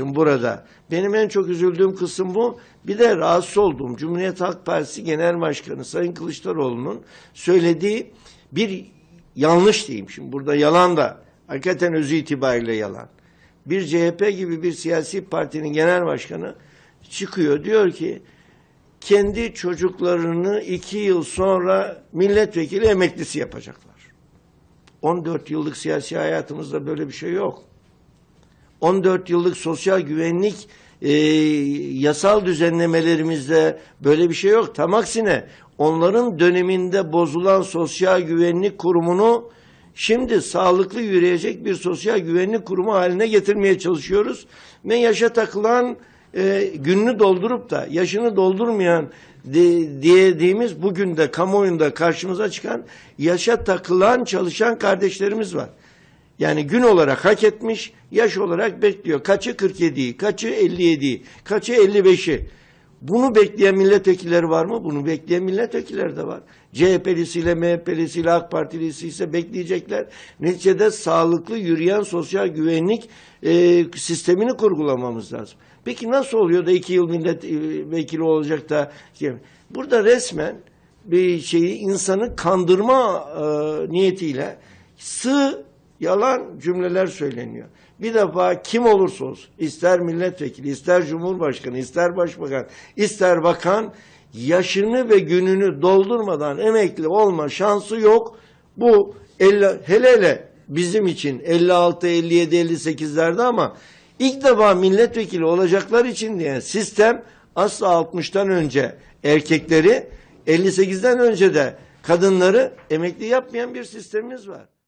söyledim burada. Benim en çok üzüldüğüm kısım bu. Bir de rahatsız olduğum Cumhuriyet Halk Partisi Genel Başkanı Sayın Kılıçdaroğlu'nun söylediği bir yanlış diyeyim. Şimdi burada yalan da hakikaten özü itibariyle yalan. Bir CHP gibi bir siyasi partinin genel başkanı çıkıyor diyor ki kendi çocuklarını iki yıl sonra milletvekili emeklisi yapacaklar. 14 yıllık siyasi hayatımızda böyle bir şey yok. 14 yıllık sosyal güvenlik e, yasal düzenlemelerimizde böyle bir şey yok. Tam aksine onların döneminde bozulan sosyal güvenlik kurumunu şimdi sağlıklı yürüyecek bir sosyal güvenlik kurumu haline getirmeye çalışıyoruz. Ve yaşa takılan e, gününü doldurup da yaşını doldurmayan de, diyediğimiz bugün de kamuoyunda karşımıza çıkan yaşa takılan çalışan kardeşlerimiz var. Yani gün olarak hak etmiş, yaş olarak bekliyor. Kaçı 47'yi, kaçı 57'yi, kaçı 55'i. Bunu bekleyen milletvekilleri var mı? Bunu bekleyen milletvekilleri de var. CHP'lisiyle, MHP'lisiyle, AK Partilisi ise bekleyecekler. Neticede sağlıklı yürüyen sosyal güvenlik e, sistemini kurgulamamız lazım. Peki nasıl oluyor da iki yıl milletvekili olacak da? Burada resmen bir şeyi insanı kandırma e, niyetiyle sığ yalan cümleler söyleniyor. Bir defa kim olursa olsun, ister milletvekili, ister cumhurbaşkanı, ister başbakan, ister bakan, yaşını ve gününü doldurmadan emekli olma şansı yok. Bu hele hele bizim için 56, 57, 58'lerde ama ilk defa milletvekili olacaklar için diye sistem asla 60'tan önce erkekleri 58'den önce de kadınları emekli yapmayan bir sistemimiz var.